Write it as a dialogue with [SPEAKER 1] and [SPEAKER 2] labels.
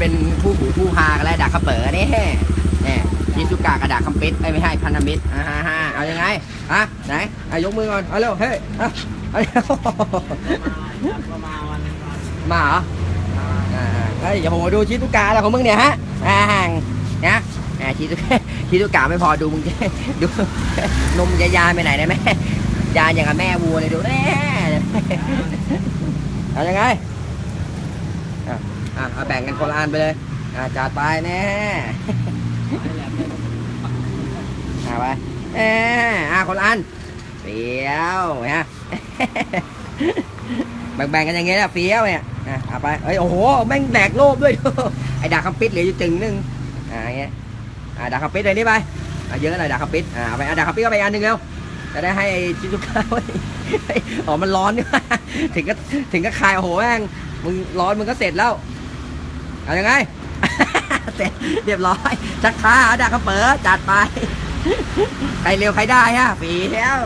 [SPEAKER 1] เป็นผู้หูผู้ฮากันแล้วดาบขับเป๋อนี่เนี่ยชิซุกะกระดาษคำปิดไม่ใช่พันธมิตรอ่าฮะเอายังไงอะไหนอะยกมือก่อนเอาเร็วเฮ้ยอะเอาเร็วมาเหรออ่าเฮ้ยอย่าโหดูชิตุกะอะไรของมึงเนี่ยฮะอ่านะอ่าชิตุชิตุกะไม่พอดูมึงดูนมจะยาไปไหนได้ไหมยาอย่างกับแม่วัวเลยดูแน่เอายังไงอะ อะเอาแบ่งกันคนละอันไปเลยอ่าจัดไปแน่ อ่าไปเอออ่าคนละอันเฟี้ยวฮะ แบ่งๆกันอย่างเงี้ยแหละเฟี้ยวเนี่ยอะเอาไปเอ้ยโอ้โหแม่งแดกโลบด้วย ไอ้ดาบคำปิดเหลืออยู่จึงนึงอ่าอย่างเงี้ยอ่าดาบคำปิดเลยนี่ไปอะเยอะหน่อยดาบคำปิดอ่าเอาไปเอาดาบคำปิดก็ไปอันหนึ่งเร็วจะได้ให้ชิซุกะไว้อ๋อมันร้อนนี่ว่าถึงก็ถึงก็คายโอ้โหแม่งมึงร้อนมึงก็เสร็จแล้ว เอายังไง เสร็จเรียบร้อย ชักช้าเอาดาเขาเปิดจัดไป ใครเร็วใครได้ฮะเฟี้ยว